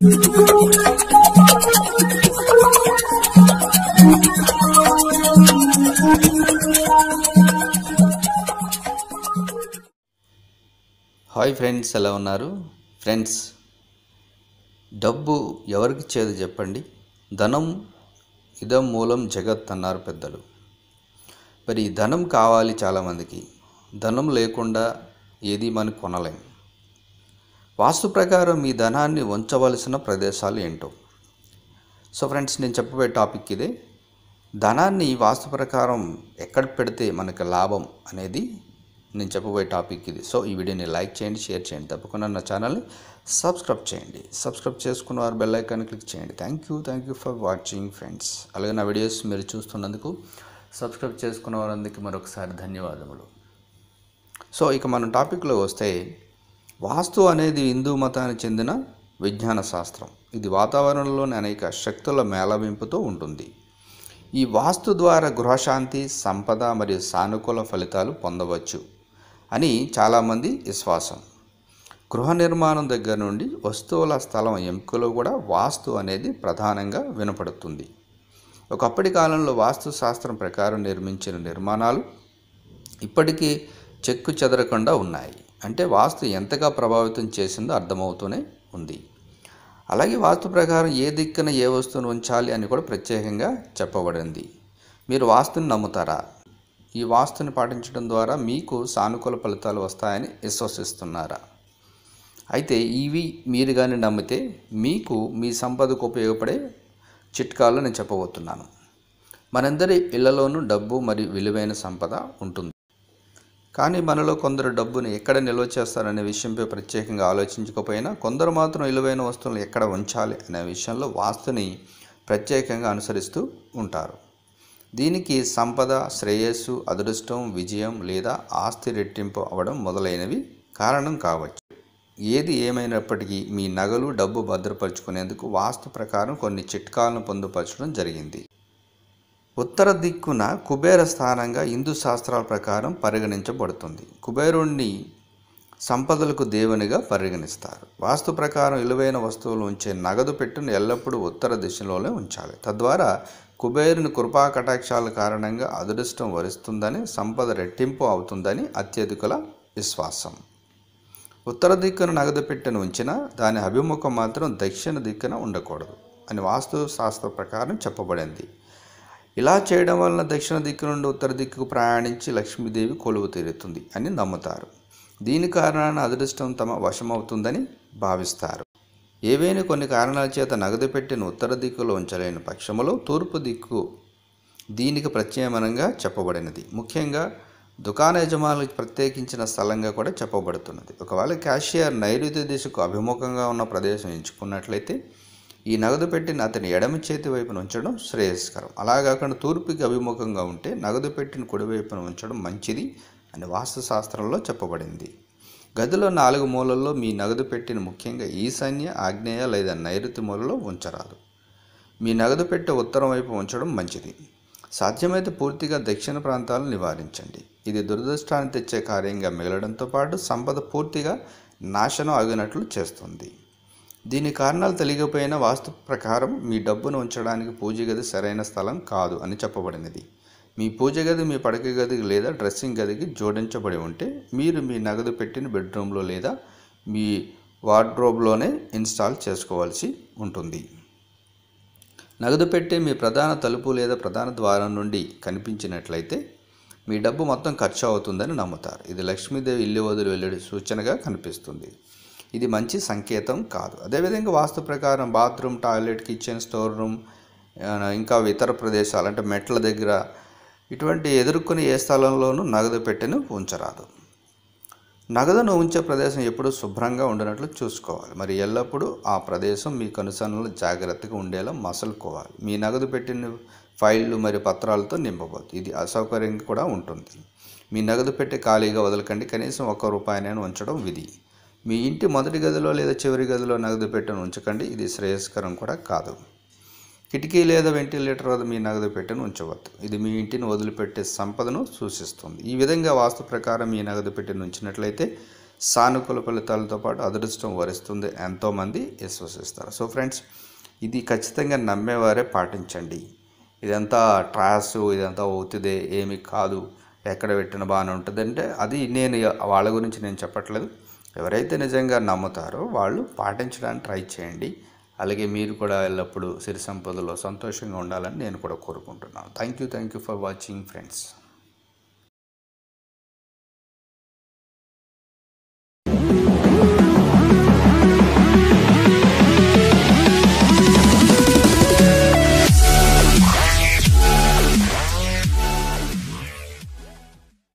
Hi friends ఎలా ఉన్నారు? Friends డబ్బు ఎవరికి చేదు చెప్పండి? ధనం ఇదం మూలం జగత్ అన్నారు పెద్దలు. మరి ధనం కావాలి చాలామందికి. ధనం లేకుండా ఏది మనం కొనలేం. వాస్తు ప్రకారం మీ ధనాన్ని ఉంచవలసిన ప్రదేశాలు ఏంటో? సో ఫ్రెండ్స్ నేను చెప్పబోయే టాపిక్ ఇదే. ధనాన్ని వాస్తు ప్రకారం ఎక్కడ పెడితే మనకు లాభం అనేది నేను చెప్పబోయే టాపిక్ ఇది. సో ఈ వీడియోని లైక్ చేయండి షేర్ చేయండి తప్పకుండా నా ఛానల్ని సబ్స్క్రైబ్ చేయండి. సబ్స్క్రైబ్ చేసుకున్న వారు బెల్ ఐకాన్ క్లిక్ చేయండి. Thank you thank you for watching friends. అలాగే నా వీడియోస్ మీరు చూస్తున్నందుకు సబ్స్క్రైబ్ చేసుకున్న వారందరికీ మరొకసారి ధన్యవాదములు. సో ఇక మన టాపిక్లో వస్తే వాస్తు అనేది హిందూ మతానికి చెందిన విజ్ఞాన శాస్త్రం. ఇది వాతావరణంలోని అనేక శక్తుల మేళవింపుతో ఉంటుంది. ఈ వాస్తు ద్వారా గృహశాంతి సంపద మరియు సానుకూల ఫలితాలు పొందవచ్చు అని చాలామంది విశ్వాసం. గృహ నిర్మాణం దగ్గర నుండి వస్తువుల స్థలం ఎంపికలో కూడా వాస్తు అనేది ప్రధానంగా వినపడుతుంది. ఒకప్పటి కాలంలో వాస్తు శాస్త్రం ప్రకారం నిర్మించిన నిర్మాణాలు ఇప్పటికీ చెక్కు చెదరకుండా ఉన్నాయి. అంటే వాస్తు ఎంతగా ప్రభావితం చేసిందో అర్థమవుతూనే ఉంది. అలాగే వాస్తు ప్రకారం ఏ దిక్కున ఏ వస్తువును ఉంచాలి అని కూడా ప్రత్యేకంగా చెప్పబడింది. మీరు వాస్తుని నమ్ముతారా? ఈ వాస్తుని పాటించడం ద్వారా మీకు సానుకూల ఫలితాలు వస్తాయని విశ్వసిస్తున్నారా? అయితే ఇవి మీరు కానీ నమ్మితే మీకు మీ సంపదకు ఉపయోగపడే చిట్కాలు నేను చెప్పబోతున్నాను. మనందరి ఇళ్ళలోనూ డబ్బు మరియు విలువైన సంపద ఉంటుంది. కానీ మనలో కొందరు డబ్బును ఎక్కడ నిల్వ చేస్తారనే విషయంపై ప్రత్యేకంగా ఆలోచించకపోయినా కొందరు మాత్రం విలువైన వస్తువులను ఎక్కడ ఉంచాలి అనే విషయంలో వాస్తుని ప్రత్యేకంగా అనుసరిస్తూ ఉంటారు. దీనికి సంపద శ్రేయస్సు అదృష్టం విజయం లేదా ఆస్తి రెట్టింపు అవడం మొదలైనవి కారణం కావచ్చు. ఏది ఏమైనప్పటికీ మీ నగలు డబ్బు భద్రపరుచుకునేందుకు వాస్తు ప్రకారం కొన్ని చిట్కాలను పొందుపరచడం జరిగింది. ఉత్తర దిక్కున కుబేర స్థానంగా హిందూ శాస్త్రాల ప్రకారం పరిగణించబడుతుంది. కుబేరుణ్ణి సంపదలకు దేవునిగా పరిగణిస్తారు. వాస్తు ప్రకారం విలువైన వస్తువులు ఉంచే నగదు పెట్టును ఎల్లప్పుడూ ఉత్తర దిశలోనే ఉంచాలి. తద్వారా కుబేరుని కృపా కటాక్షాల కారణంగా అదృష్టం వరిస్తుందని సంపద రెట్టింపు అవుతుందని అత్యధికుల విశ్వాసం. ఉత్తర దిక్కున నగదు పెట్టెను ఉంచినా దాని అభిముఖం మాత్రం దక్షిణ దిక్కున ఉండకూడదు అని వాస్తు శాస్త్ర ప్రకారం చెప్పబడింది. ఇలా చేయడం వలన దక్షిణ దిక్కు నుండి ఉత్తర దిక్కుకు ప్రయాణించి లక్ష్మీదేవి కొలువు తీరుతుంది అని నమ్ముతారు. దీని కారణాన అదృష్టం తమ వశమవుతుందని భావిస్తారు. ఏవైనా కొన్ని కారణాల చేత నగదు పెట్టిన ఉత్తర దిక్కులో ఉంచలేని పక్షములో తూర్పు దిక్కు దీనికి ప్రత్యామ్నాయంగా చెప్పబడినది. ముఖ్యంగా దుకాణ యజమానులకు ప్రత్యేకించిన స్థలంగా కూడా చెప్పబడుతున్నది. ఒకవేళ క్యాషియర్ నైరుతి దిశకు అభిముఖంగా ఉన్న ప్రదేశం ఎంచుకున్నట్లయితే ఈ నగదు పెట్టిన అతని ఎడమ చేతి వైపున ఉంచడం శ్రేయస్కరం. అలా కాకుండా తూర్పుకి అభిముఖంగా ఉంటే నగదు పెట్టిన కుడివైపున ఉంచడం మంచిది అని వాస్తుశాస్త్రంలో చెప్పబడింది. గదిలో నాలుగు మూలల్లో మీ నగదు పెట్టిన ముఖ్యంగా ఈశాన్య ఆగ్నేయ లేదా నైరుతి మూలలో ఉంచరాదు. మీ నగదు పెట్టె ఉత్తరం వైపు ఉంచడం మంచిది. సాధ్యమైతే పూర్తిగా దక్షిణ ప్రాంతాలను నివారించండి. ఇది దురదృష్టాన్ని తెచ్చే కార్యంగా మిగలడంతో పాటు సంపద పూర్తిగా నాశనం అగినట్లు చేస్తుంది. దీని కారణాలు తెలియకపోయినా వాస్తు ప్రకారం మీ డబ్బును ఉంచడానికి పూజ గది సరైన స్థలం కాదు అని చెప్పబడినది. మీ పూజ గది మీ పడక గదికి లేదా డ్రెస్సింగ్ గదికి జోడించబడి ఉంటే మీరు మీ నగదు పెట్టిన బెడ్రూమ్లో లేదా మీ వార్డ్రోబ్లోనే ఇన్స్టాల్ చేసుకోవాల్సి ఉంటుంది. నగదు పెట్టే మీ ప్రధాన తలుపు లేదా ప్రధాన ద్వారం నుండి కనిపించినట్లయితే మీ డబ్బు మొత్తం ఖర్చు అవుతుందని నమ్ముతారు. ఇది లక్ష్మీదేవి ఇల్లు వదిలి వెళ్ళే సూచనగా కనిపిస్తుంది. ఇది మంచి సంకేతం కాదు. అదేవిధంగా వాస్తు ప్రకారం bathroom toilet kitchen store room ఇంకా ఇతర ప్రదేశాలు అంటే మెట్ల దగ్గర ఇటువంటి ఎదుర్కొనే ఏ స్థలంలోనూ నగదు పెట్టెను ఉంచరాదు. నగదును ఉంచే ప్రదేశం ఎప్పుడూ శుభ్రంగా ఉండనట్లు చూసుకోవాలి. మరి ఎల్లప్పుడూ ఆ ప్రదేశం మీ కనుసనలు జాగ్రత్తగా ఉండేలా మసలుకోవాలి. మీ నగదు పెట్టిన ఫైళ్ళు మరియు పత్రాలతో నింపబోద్దు ఇది అసౌకర్యంగా కూడా ఉంటుంది. మీ నగదు పెట్టి ఖాళీగా వదలకండి. కనీసం ఒక్క రూపాయినైనా ఉంచడం విధి. మీ ఇంటి మొదటి గదిలో లేదా చివరి గదిలో నగదు పెట్టెను ఉంచకండి. ఇది శ్రేయస్కరం కూడా కాదు. కిటికీ లేదా వెంటిలేటర్ వద్ద మీ నగదు పెట్టెను ఉంచవద్దు. ఇది మీ ఇంటిని వదిలిపెట్టే సంపదను సూచిస్తుంది. ఈ విధంగా వాస్తు ప్రకారం మీ నగదు పెట్టెను ఉంచినట్లయితే సానుకూల ఫలితాలతో పాటు అదృష్టం వరిస్తుంది. ఎంతోమంది విశ్వసిస్తారు. సో ఫ్రెండ్స్ ఇది ఖచ్చితంగా నమ్మేవారే పాటించండి. ఇదంతా ట్రాస్ ఇదంతా అవుతుంది ఏమి కాదు. ఎక్కడ పెట్టిన బాగానే ఉంటుంది అంటే అది నేను వాళ్ళ గురించి నేను చెప్పట్లేదు. ఎవరైతే నిజంగా నమ్ముతారో వాళ్ళు పాటించడానికి ట్రై చేయండి. అలాగే మీరు కూడా ఎల్లప్పుడూ సిరి సంపదలో సంతోషంగా ఉండాలని నేను కూడా కోరుకుంటున్నాను. Thank you thank you for watching friends